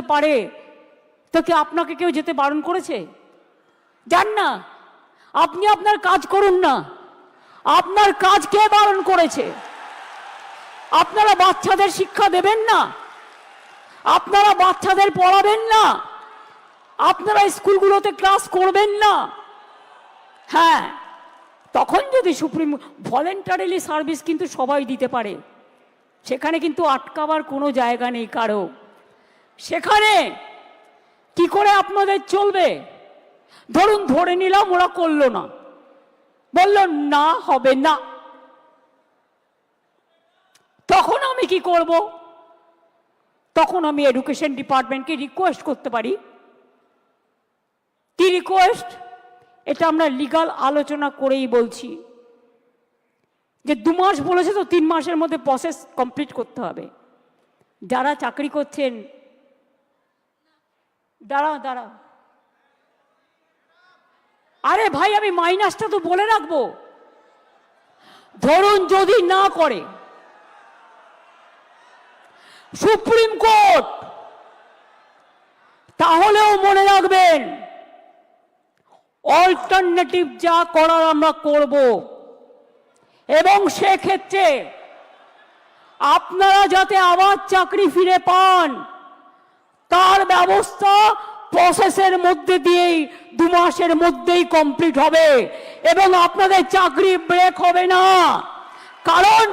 যেতে পারে, তো কি আপনাকে কেউ যেতে বারণ করেছে? যান না। আপনি আপনার কাজ করুন না। আপনার কাজ কে বারণ করেছে? আপনারা বাচ্চাদের শিক্ষা দেবেন না? আপনারা বাচ্চাদের পড়াবেন না? আপনারা স্কুলগুলোতে ক্লাস করবেন না? হ্যাঁ তখন যদি সুপ্রিম ভলেন্টারিলি সার্ভিস কিন্তু সবাই দিতে পারে, সেখানে কিন্তু আটকাবার কোনো জায়গা নেই কারও। সেখানে কি করে আপনাদের চলবে? ধরুন, ধরে নিলাম ওরা করল না। বলল, না, হবে না। তখন আমি কি করব? তখন আমি এডুকেশন ডিপার্টমেন্টকে রিকোয়েস্ট করতে পারি। কি রিকোয়েস্ট এটা আমরা লিগাল আলোচনা করেই বলছি। যে দু মাস বলেছে তো তিন মাসের মধ্যে প্রসেস কমপ্লিট করতে হবে। যারা চাকরি করছেন দাঁড়া দাঁড়া আরে ভাই, আমি মাইনাসটা তো বলে রাখব। ধরুন যদি না করে, সুপ্রিম কোর্ট, তাহলেও মনে রাখবেন অল্টারনেটিভ যা করার আমরা করব। এবং সেক্ষেত্রে আপনারা যাতে আবার চাকরি ফিরে পান তার ব্যবস্থা প্রসেসের মধ্যে দিয়েই দু মাসের মধ্যেই কমপ্লিট হবে। এবং আপনাদের চাকরি ব্রেক হবে না। কারণ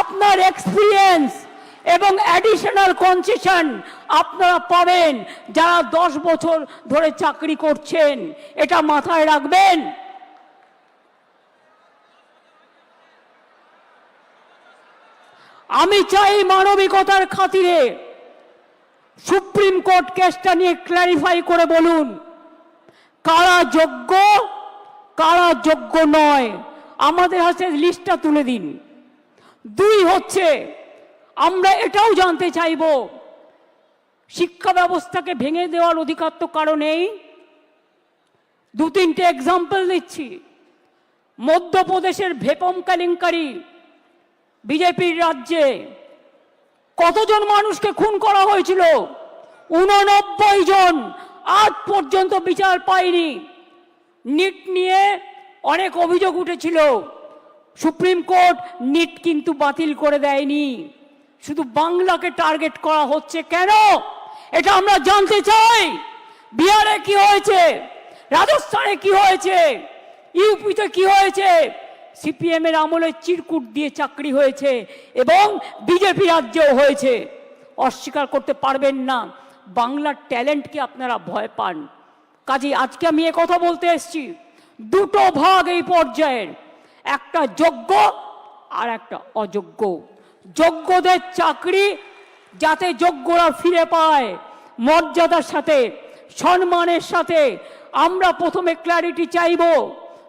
আপনার এক্সপিরিয়েন্স এবং অ্যাডিশনাল কনসেশন আপনারা পাবেন যারা দশ বছর ধরে চাকরি করছেন। এটা মাথায় রাখবেন। আমি চাই মানবিকতার খাতিরে সুপ্রিম কোর্ট কেসটা নিয়ে ক্ল্যারিফাই করে বলুন। কারা যোগ্য কারা যোগ্য নয়, আমাদের হাতে লিস্টটা তুলে দিন। দুই হচ্ছে, আমরা এটাও জানতে চাইব, শিক্ষা ব্যবস্থাকে ভেঙে দেওয়ার অধিকার তো কারও নেই। দু তিনটে এক্সাম্পল দিচ্ছি। মধ্যপ্রদেশের ভেপম কেলেঙ্কারি, বিজেপির রাজ্যে কতজন মানুষকে খুন করা হয়েছিল? উননব্বই জন। আজ পর্যন্ত বিচার পায়নি নিট নিয়ে অনেক অভিযোগ উঠেছিল। সুপ্রিম কোর্ট নিট কিন্তু বাতিল করে দেয়নি। শুধু বাংলাকে টার্গেট করা হচ্ছে কেন? এটা আমরা জানতে চাই। বিহারে কি হয়েছে? রাজস্থানে কি হয়েছে? ইউপিতে কি হয়েছে? সিপিএম এর আমলে চিরকুট দিয়ে চাকরি হয়েছে এবং বিজেপি রাজ্যেও হয়েছে। অস্বীকার করতে পারবেন না। বাংলার ট্যালেন্টকে আপনারা ভয় পান। কাজে আজকে আমি কথা বলতে এসেছি। দুটো ভাগ এই পর্যায়ের। একটা যোগ্য আর একটা অযোগ্য। যোগ্যদের চাকরি যাতে যোগ্যরা ফিরে পায়, মর্যাদার সাথে, সম্মানের সাথে। আমরা প্রথমে ক্ল্যারিটি চাইব।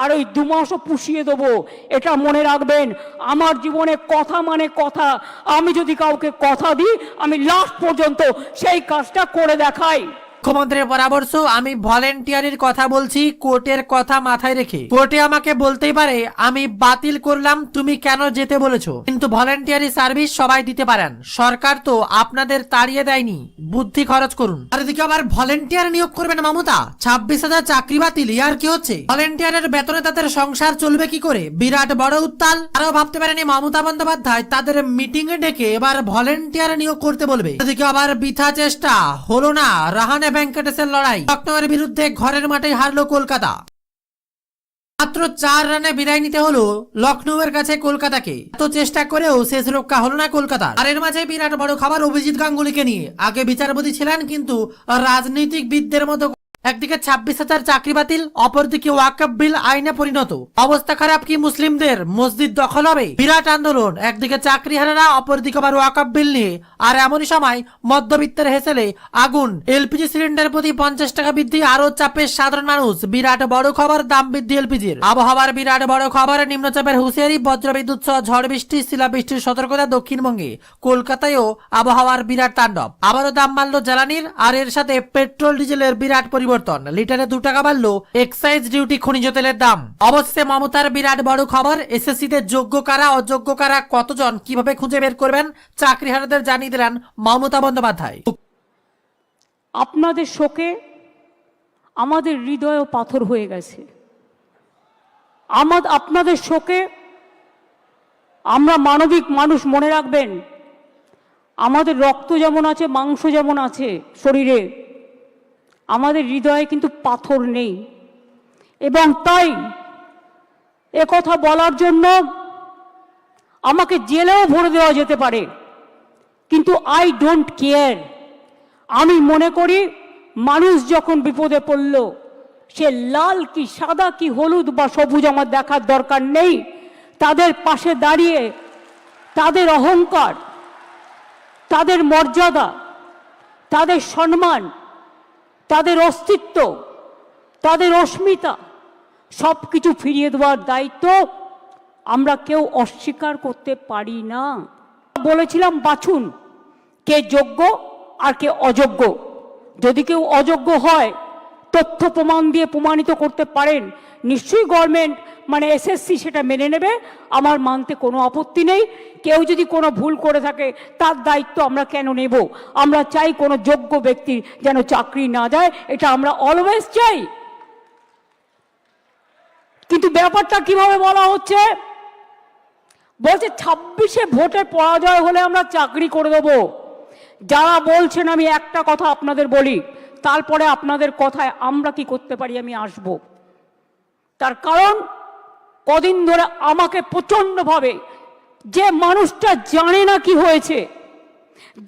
আর ওই দু মাসও পুষিয়ে দেবো, এটা মনে রাখবেন। আমার জীবনে কথা মানে কথা। আমি যদি কাউকে কথা দিই, আমি লাস্ট পর্যন্ত সেই কাজটা করে দেখাই। মুখ্যমন্ত্রীর পরামর্শ, আমি ভলেন্টিয়ারের কথা বলছি, কোর্টের কথা মাথায় রেখে। কোর্টে আমাকে বলতেই পারে, আমি বাতিল করলাম, তুমি কেন যেতে বলেছ? কিন্তু ভলেন্টিয়ারি সার্ভিস সবাই দিতে পারেন। সরকার তো আপনাদের তাড়িয়ে দেয়নি। বুদ্ধি খরচ করুন। আর এদিকে আবার ভলেন্টিয়ার নিয়োগ করবেন মমতা? ছাব্বিশ হাজার চাকরি বাতিল ইয়ার কি হচ্ছে? ভলেন্টিয়ারের বেতনে তাদের সংসার চলবে কি করে? বিরাট বড় উত্তাল। আরও ভাবতে পারেনি মমতা বন্দ্যোপাধ্যায়, তাদের মিটিং এ ডেকে এবার ভলেন্টিয়ার নিয়োগ করতে বলবে। এদিকে আবার বৃথা চেষ্টা, হলো না, রাহানে ভেঙ্কটেশের লড়াই। লখনৌয়ের বিরুদ্ধে ঘরের মাঠে হারলো কলকাতা। মাত্র চার রানে বিদায় নিতে হলো লখনৌয়ের কাছে কলকাতাকে। তো চেষ্টা করেও শেষ রক্ষা হলো না কলকাতা আর এর মাঝে বিরাট বড় খাবার অভিজিৎ গাঙ্গুলিকে নিয়ে। আগে বিচারপতি ছিলেন কিন্তু রাজনৈতিক বিদ্যের মতো একদিকে ছাব্বিশ হাজার চাকরি বাতিল, অপরদিকে ওয়াকফ বিল আইনে পরিণত। অবস্থা খারাপ কি মুসলিমদের? মসজিদ দখল হবে? বিরাট আন্দোলন। একদিকে চাকরি হারারা অপরদিকে আবার ওয়াকফ বিল নিয়ে। আর এমনই সময় মধ্যবিত্তের হেসেলে আগুন। এলপিজি সিলিন্ডার প্রতি পঞ্চাশ টাকা বৃদ্ধি আরও চাপে সাধারণ মানুষ। বিরাট বড় খবর, দাম বৃদ্ধি এলপিজির। আবহাওয়ার বিরাট বড় খবর, নিম্নচাপের হুঁশিয়ারি, বজ্রবিদ্যুৎ সহ ঝড় বৃষ্টি শিলাবৃষ্টির সতর্কতা দক্ষিণবঙ্গে। কলকাতায়ও আবহাওয়ার বিরাট তাণ্ডব। আবারও দাম বাড়লো জ্বালানির, আর এর সাথে পেট্রোল, ডিজেলের বিরাট পরিবর্তন। লিটারে দু টাকা বাড়লো। এক্সাইজ ডিউটি খনিজ তেলের দাম। অবশ্যই মমতার বিরাট বড় খবর এসএসসি তে যোগ্য কারা, অযোগ্য কারা, কতজন, কীভাবে খুঁজে বের করবেন? চাকরি চাকরিহারাদের জানিয়ে দিলেন মমতা বন্দ্যোপাধ্যায়। আপনাদের শোকে আমাদের হৃদয়ও পাথর হয়ে গেছে। আমাদ আপনাদের শোকে আমরা মানবিক মানুষ মনে রাখবেন। আমাদের রক্ত যেমন আছে, মাংস যেমন আছে শরীরে আমাদের হৃদয়ে কিন্তু পাথর নেই। এবং তাই কথা বলার জন্য আমাকে জেলেও ভরে দেওয়া যেতে পারে। কিন্তু আই ডোন্ট কেয়ার আমি মনে করি, মানুষ যখন বিপদে পড়ল, সে লাল কি, সাদা কি, হলুদ বা সবুজ আমার দেখার দরকার নেই। তাদের পাশে দাঁড়িয়ে, তাদের অহংকার, তাদের মর্যাদা, তাদের সম্মান তাদের অস্তিত্ব, তাদের অস্মিতা সব কিছু ফিরিয়ে দেওয়ার দায়িত্ব আমরা কেউ অস্বীকার করতে পারি না। বলেছিলাম, বাছুন, কে যোগ্য আর কে অযোগ্য। যদি কেউ অযোগ্য হয় তথ্য প্রমাণ দিয়ে প্রমাণিত করতে পারেন, নিশ্চয়ই গভর্নমেন্ট মানে এসএসসি সেটা মেনে নেবে। আমার মানতে কোনো আপত্তি নেই। কেউ যদি কোনো ভুল করে থাকে, তার দায়িত্ব আমরা কেন নেব? আমরা চাই কোনো যোগ্য ব্যক্তি যেন চাকরি না যায়, এটা আমরা অলওয়েজ চাই। কিন্তু ব্যাপারটা কীভাবে বলা হচ্ছে? বলছে ছাব্বিশে ভোটে পরাজয় হলে আমরা চাকরি করে দেবো। যারা বলছেন, আমি একটা কথা আপনাদের বলি তারপরে আপনাদের কথায় আমরা কি করতে পারি, আমি আসব। তার কারণ, কদিন ধরে আমাকে প্রচণ্ডভাবে যে মানুষটা জানে না কি হয়েছে,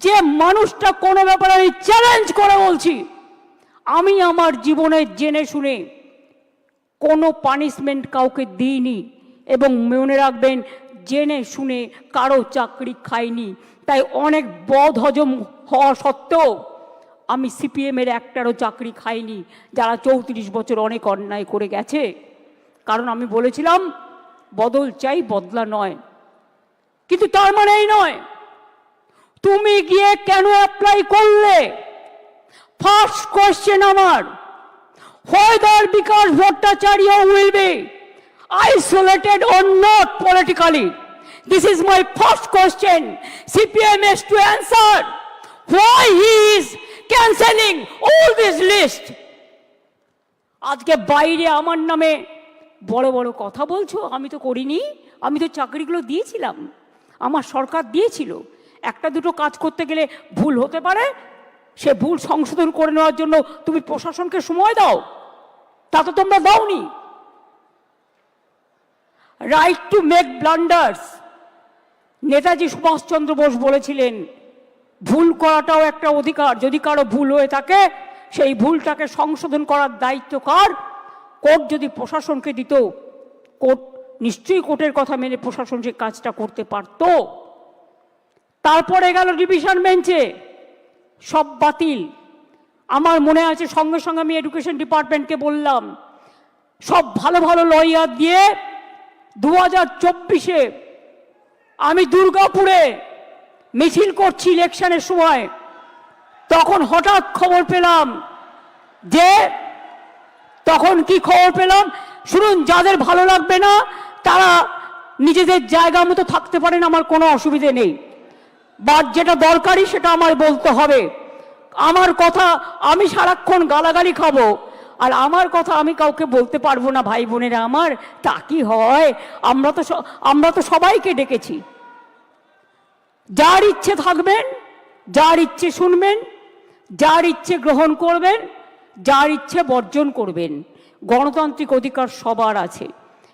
যে মানুষটা কোনো ব্যাপারে আমি চ্যালেঞ্জ করে বলছি, আমি আমার জীবনে জেনে শুনে কোনো পানিশমেন্ট কাউকে দিইনি এবং মনে রাখবেন, জেনে শুনে কারও চাকরি খাইনি। তাই অনেক বদ হজম হওয়া সত্ত্বেও আমি সিপিএমের একটারও চাকরি খাইনি, যারা চৌত্রিশ বছর অনেক অন্যায় করে গেছে। কারণ আমি বলেছিলাম, বদল চাই, বদলা নয়। কিন্তু তার মানে এই নয়, তুমি গিয়ে কেন অ্যাপ্লাই করলে? ফার্স্ট কোয়েশ্চেন আমার, whether Bikash Bhattacharya will be isolated on not politically this is my first question CPM has to answer why he is cancelling all this list আজকে বাইরে আমার নামে বড় বড় কথা বলছো, আমি তো করিনি, আমি তো চাকরিগুলো দিয়েছিলাম, আমার সরকার দিয়েছিল। একটা দুটো কাজ করতে গেলে ভুল হতে পারে, সে ভুল সংশোধন করে নেওয়ার জন্য তুমি প্রশাসনকে সময় দাও, তা তো তোমরা দাওনি। Right to make blunders Netaji Subhash Chandra Bose বলেছিলেন ভুল করাটাও একটা অধিকার। যদি কারও ভুল হয়ে থাকে, সেই ভুলটাকে সংশোধন করার দায়িত্ব কার? কোর্ট যদি প্রশাসনকে দিত, কোর্ট নিশ্চয়ই কোর্টের কথা মেনে প্রশাসন সে কাজটা করতে পারত। তারপরে গেল ডিভিশন বেঞ্চে। সব বাতিল। আমার মনে আছে সঙ্গে সঙ্গে আমি এডুকেশন ডিপার্টমেন্টকে বললাম, সব ভালো ভালো লয়ার দিয়ে দু হাজার চব্বিশে আমি দুর্গাপুরে মিছিল করছি ইলেকশনের সময়। তখন হঠাৎ খবর পেলাম যে, তখন কি খবর পেলাম? শুনুন, যাদের ভালো লাগবে না, তারা নিজেদের জায়গা মতো থাকতে পারেন, আমার কোনো অসুবিধে নেই। বা যেটা দরকারি, সেটা আমার বলতে হবে। আমার কথা আমি সারাক্ষণ গালাগালি খাব, আর আমার কথা আমি কাউকে বলতে পারব না, ভাই বোনেরা আমার। তা কি হয়? আমরা তো আমরা তো সবাইকে ডেকেছি। যার ইচ্ছে থাকবেন, যার ইচ্ছে শুনবেন, যার ইচ্ছে গ্রহণ করবেন, যার ইচ্ছে বর্জন করবেন। গণতান্ত্রিক অধিকার সবার আছে।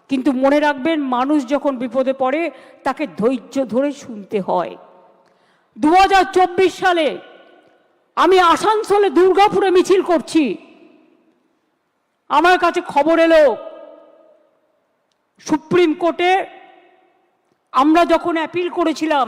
কিন্তু মনে রাখবেন, মানুষ যখন বিপদে পড়ে, তাকে ধৈর্য ধরে শুনতে হয়। দু হাজার চব্বিশ সালে আমি আসানসোলে দুর্গাপুরে মিছিল করছি। আমার কাছে খবর এলো, সুপ্রিম কোর্টে আমরা যখন অ্যাপিল করেছিলাম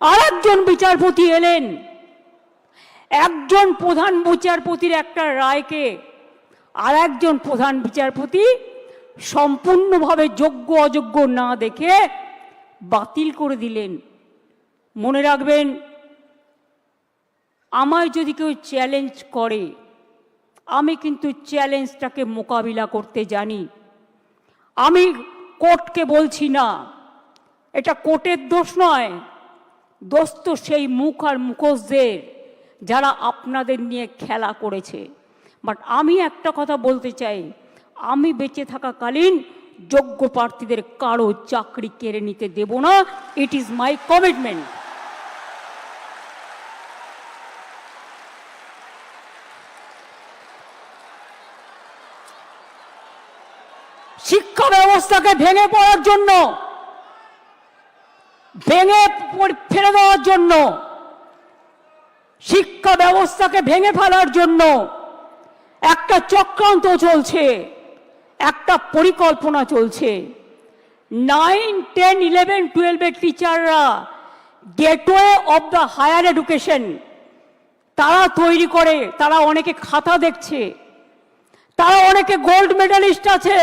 আরেকজন বিচারপতি এলেন। একজন প্রধান বিচারপতির একটা রায়কে আর একজন প্রধান বিচারপতি সম্পূর্ণভাবে যোগ্য অযোগ্য না দেখে বাতিল করে দিলেন। মনে রাখবেন, আমায় যদি কেউ চ্যালেঞ্জ করে, আমি কিন্তু চ্যালেঞ্জটাকে মোকাবিলা করতে জানি। আমি কোর্টকে বলছি না, এটা কোর্টের দোষ নয়। দোষ তো সেই মুখ আর মুখোশদের যারা আপনাদের নিয়ে খেলা করেছে। বাট আমি একটা কথা বলতে চাই, আমি বেঁচে থাকাকালীন যোগ্য প্রার্থীদের কারও চাকরি কেড়ে নিতে দেব না। ইট ইজ মাই কমিটমেন্ট শিক্ষা ব্যবস্থাকে ভেঙে পড়ার জন্য ভেঙে ফেলে দেওয়ার জন্য, শিক্ষা ব্যবস্থাকে ভেঙে ফেলার জন্য একটা চক্রান্ত চলছে, একটা পরিকল্পনা চলছে। নাইন টেন ইলেভেন টুয়েলভের টিচাররা gateway of the higher education তারা তৈরি করে, তারা অনেকে খাতা দেখছে, তারা অনেকে গোল্ড মেডালিস্ট আছে,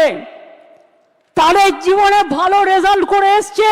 তাদের জীবনে ভালো রেজাল্ট করে এসছে।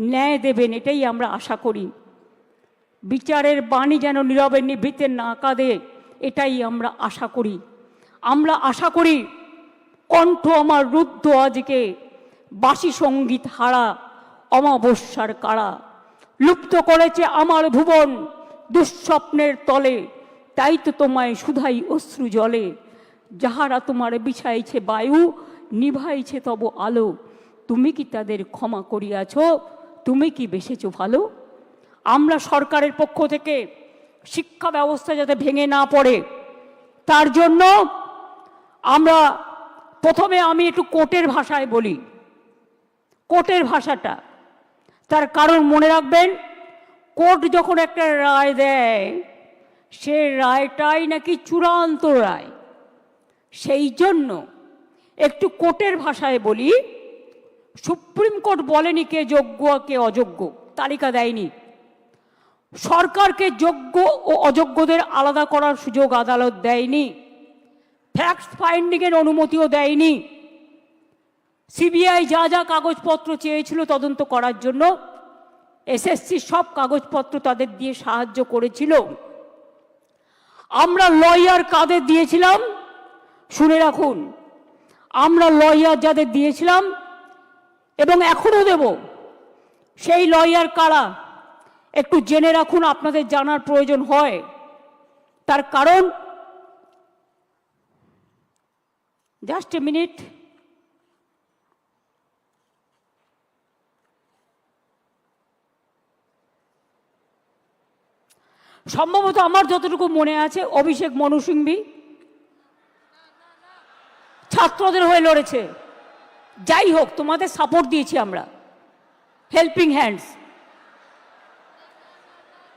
ন্যায় দেবেন, এটাই আমরা আশা করি। বিচারের বাণী যেন নীরবে নিভৃতে না কাঁদে, এটাই আমরা আশা করি। আমরা আশা করি কণ্ঠ আমার রুদ্ধ আজকে, বাসি সংগীত হারা, অমাবস্যার কারা। লুপ্ত করেছে আমার ভুবন দুঃস্বপ্নের তলে, তাই তো তোমায় সুধাই অশ্রু জলে। যাহারা তোমার বিছাইছে বায়ু, নিভাইছে তব আলো। তুমি কি তাদের ক্ষমা করিয়াছ? তুমি কি বেসেছ ভালো আমরা সরকারের পক্ষ থেকে শিক্ষা ব্যবস্থা যাতে ভেঙে না পড়ে, তার জন্য আমরা প্রথমে আমি একটু কোর্টের ভাষায় বলি। কোর্টের ভাষাটা, তার কারণ মনে রাখবেন, কোর্ট যখন একটা রায় দেয়, সে রায়টাই নাকি চূড়ান্ত রায়। সেই জন্য একটু কোর্টের ভাষায় বলি সুপ্রিম কোর্ট বলেনি কে যোগ্য, কে অযোগ্য। তালিকা দেয়নি। সরকারকে যোগ্য ও অযোগ্যদের আলাদা করার সুযোগ আদালত দেয়নি। ফ্যাক্ট ফাইন্ডিংয়ের অনুমতিও দেয়নি। সিবিআই যা যা কাগজপত্র চেয়েছিল তদন্ত করার জন্য এসএসসি সব কাগজপত্র তাদের দিয়ে সাহায্য করেছিল। আমরা লয়ার কাদের দিয়েছিলাম? শুনে রাখুন। আমরা লয়ার যাদের দিয়েছিলাম এবং এখনও দেব। সেই লয়ার কারা? একটু জেনে রাখুন, আপনাদের জানার প্রয়োজন হয়। তার কারণ? Just a minute. সম্ভবত আমার যতটুকু মনে আছে, অভিষেক মনু সিংভি ছাত্রদের হয়ে লড়েছে। যাই হোক, তোমাদের সাপোর্ট দিয়েছি আমরা। হেল্পিং হ্যান্ডস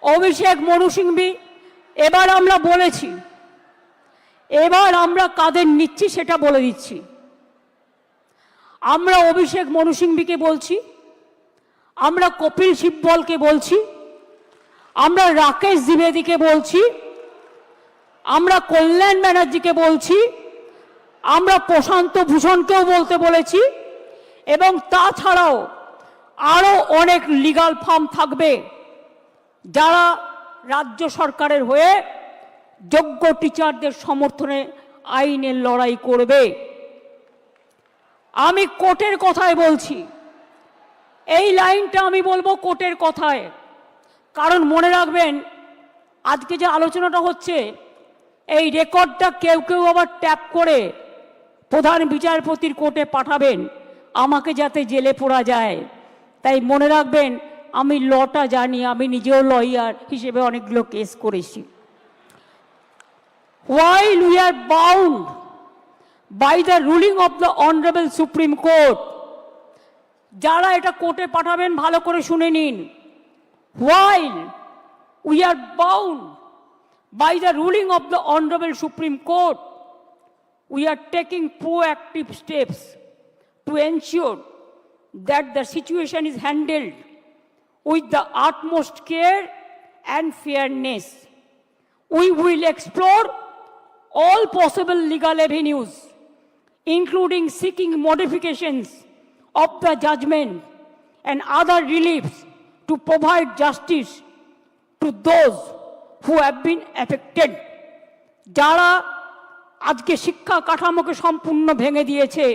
অভিষেক মনু সিংভি এবার আমরা বলেছি, এবার আমরা কাদের নিচ্ছি সেটা বলে দিচ্ছি। আমরা অভিষেক মনু সিংভিকে বলছি, আমরা কপিল সিব্বলকে বলছি, আমরা রাকেশ দ্বিবেদীকে বলছি, আমরা কল্যাণ ব্যানার্জিকে বলছি আমরা প্রশান্ত ভূষণকেও বলতে বলেছি, এবং তাছাড়াও আরও অনেক লিগাল ফার্ম থাকবে যারা রাজ্য সরকারের হয়ে যোগ্য টিচারদের সমর্থনে আইনের লড়াই করবে। আমি কোর্টের কথায় বলছি, এই লাইনটা আমি বলব কোর্টের কথায়, কারণ মনে রাখবেন, আজকে যে আলোচনাটা হচ্ছে, এই রেকর্ডটা কেউ কেউ আবার ট্যাপ করে প্রধান বিচারপতির কোর্টে পাঠাবেন, আমাকে যাতে জেলে পড়া যায়। তাই মনে রাখবেন, আমি লটা জানি, আমি নিজেও লয়ার হিসেবে অনেকগুলো কেস করেছি। While we are bound by the ruling of the honourable supreme court যারা এটা কোর্টে পাঠাবেন, ভালো করে শুনে নিন। While we are bound by the ruling of the honourable supreme court we are taking proactive steps to ensure that the situation is handled with the utmost care and fairness we will explore all possible legal avenues, including seeking modifications of the judgment and other reliefs to provide justice to those who have been affected. যারা আজকে শিক্ষা কাঠামোকে সম্পূর্ণ ভেঙে দিয়েছে।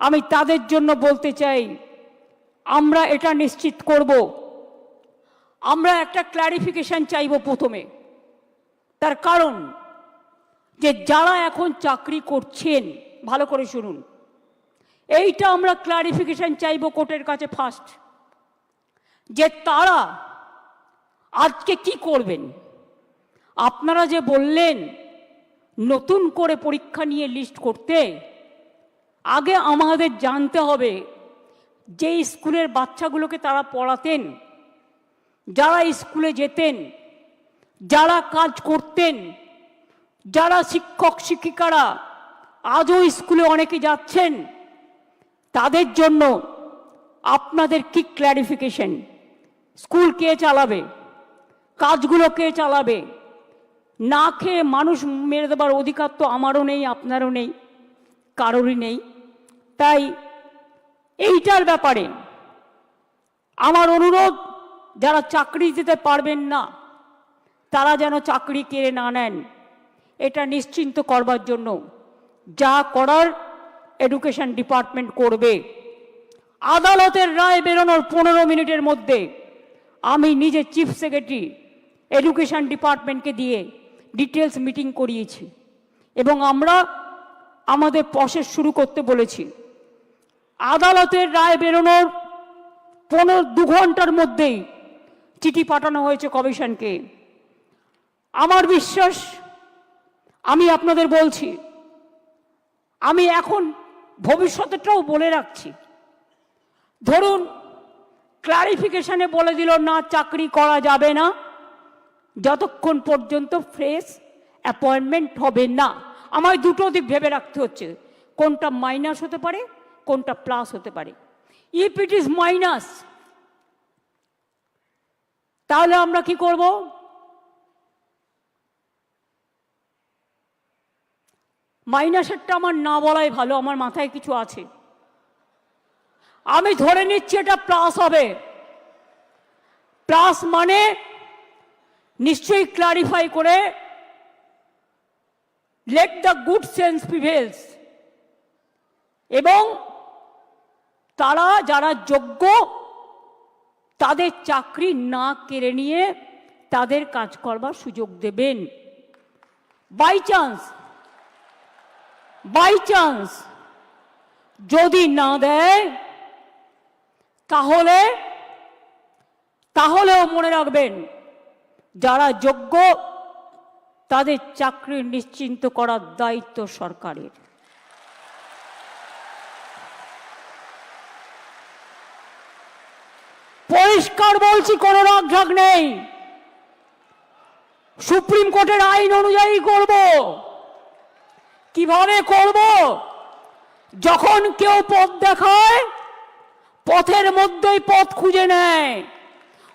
আমি তাদের জন্য বলতে চাই, আমরা এটা নিশ্চিত করব। আমরা একটা ক্ল্যারিফিকেশন চাইব প্রথমে। তার কারণ যে যারা এখন চাকরি করছেন, ভালো করে শুনুন। এইটা আমরা ক্লারিফিকেশন চাইব কোর্টের কাছে ফার্স্ট যে তারা আজকে কি করবেন? আপনারা যে বললেন নতুন করে পরীক্ষা নিয়ে লিস্ট করতে, আগে আমাদের জানতে হবে যে স্কুলের বাচ্চাগুলোকে তারা পড়াতেন, যারা স্কুলে যেতেন, যারা কাজ করতেন, যারা শিক্ষক শিক্ষিকারা আজও স্কুলে অনেকে যাচ্ছেন, তাদের জন্য আপনাদের কি ক্ল্যারিফিকেশন স্কুল কে চালাবে? কাজগুলো কে চালাবে? না খেয়ে মানুষ মেরে দেবার অধিকার তো আমারও নেই, আপনারও নেই, কারোরই নেই। তাই এইটার ব্যাপারে আমার অনুরোধ, যারা চাকরি দিতে পারবেন না, তারা যেন চাকরি কেড়ে না নেন, এটা নিশ্চিন্ত করবার জন্য। যা করার এডুকেশন ডিপার্টমেন্ট করবে। আদালতের রায় বেরোনোর পনেরো মিনিটের মধ্যে আমি নিজে চিফ সেক্রেটারি এডুকেশন ডিপার্টমেন্টকে দিয়ে ডিটেলস মিটিং করিয়েছি। এবং আমরা আমাদের প্রসেস শুরু করতে বলেছি। আদালতের রায় বেরোনোর পনেরো দু ঘণ্টার মধ্যেই চিঠি পাঠানো হয়েছে কমিশনকে। আমার বিশ্বাস, আমি আপনাদের বলছি, আমি এখন ভবিষ্যতেরটাও বলে রাখছি। ধরুন ক্লারিফিকেশনে বলে দিল, না, চাকরি করা যাবে না। যতক্ষণ পর্যন্ত ফ্রেশ অ্যাপয়েন্টমেন্ট হবে না, আমায় দুটো দিক ভেবে রাখতে হচ্ছে। কোনটা মাইনাস হতে পারে, কোনটা প্লাস হতে পারে। ইফ ইট ইজ মাইনাস তাহলে আমরা কি করব? মাইনাসেরটা আমার না বলাই ভালো, আমার মাথায় কিছু আছে। আমি ধরে নিচ্ছি এটা প্লাস হবে। প্লাস মানে নিশ্চয়ই ক্লারিফাই করে let the good sense prevails এবং তারা যারা যোগ্য, তাদের চাকরি না কেড়ে নিয়ে তাদের কাজ করবার সুযোগ দেবেন। বাই চান্স বাই চান্স যদি না দেয়, তাহলে, তাহলেও মনে রাখবেন যারা যোগ্য, তাদের চাকরি নিশ্চিন্ত করার দায়িত্ব সরকারের। পরিষ্কার বলছি, কোনো রাগ নেই। সুপ্রিম কোর্টের আইন অনুযায়ী করব। কীভাবে করব? যখন কেউ পথ দেখায়, পথের মধ্যেই পথ খুঁজে নেয়।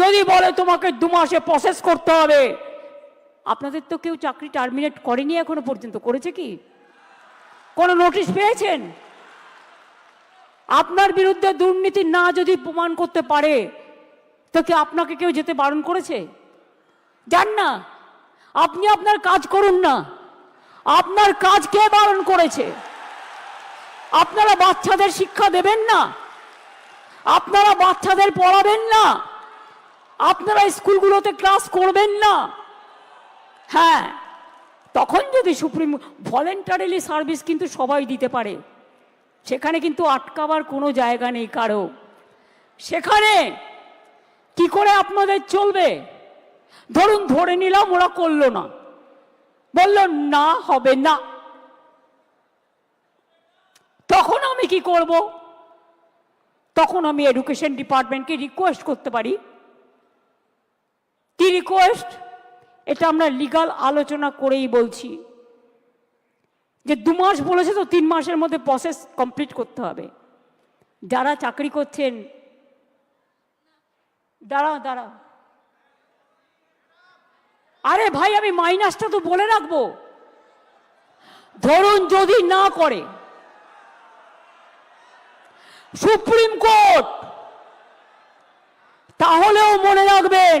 যদি বলে তোমাকে দু মাসে প্রসেস করতে হবে, আপনাদের তো কেউ চাকরি টার্মিনেট করেনি এখনও পর্যন্ত, করেছে কি? কোনো নোটিশ পেয়েছেন? আপনার বিরুদ্ধে দুর্নীতি না যদি প্রমাণ করতে পারে, তো কি আপনাকে কেউ যেতে বারণ করেছে? যান না, আপনি আপনার কাজ করুন না, আপনার কাজ কে বারণ করেছে? আপনারা বাচ্চাদের শিক্ষা দেবেন না, আপনারা বাচ্চাদের পড়াবেন না আপনারা স্কুলগুলোতে ক্লাস করবেন না। হ্যাঁ তখন যদি সুপ্রিম ভলেন্টারিলি সার্ভিস কিন্তু সবাই দিতে পারে। সেখানে কিন্তু আটকাবার কোনো জায়গা নেই কারও। সেখানে কি করে আপনাদের চলবে? ধরুন, ধরে নিলাম ওরা করল না। বলল, না, হবে না। তখন আমি কি করব? তখন আমি এডুকেশন ডিপার্টমেন্টকে রিকোয়েস্ট করতে পারি। কি রিকোয়েস্ট এটা আমরা লিগাল আলোচনা করেই বলছি। যে দু মাস বলেছে তো তিন মাসের মধ্যে প্রসেস কমপ্লিট করতে হবে। যারা চাকরি করছেন, দাঁড়াও দাঁড়াও। আরে ভাই, আমি মাইনাসটা তো বলে রাখব। ধরুন যদি না করে, সুপ্রিম কোর্ট, তাহলেও মনে রাখবেন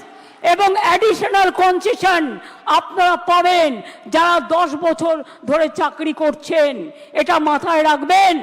এবং অ্যাডিশনাল কনসেশন আপনারা পাবেন যারা দশ বছর ধরে চাকরি করছেন। এটা মাথায় রাখবেন।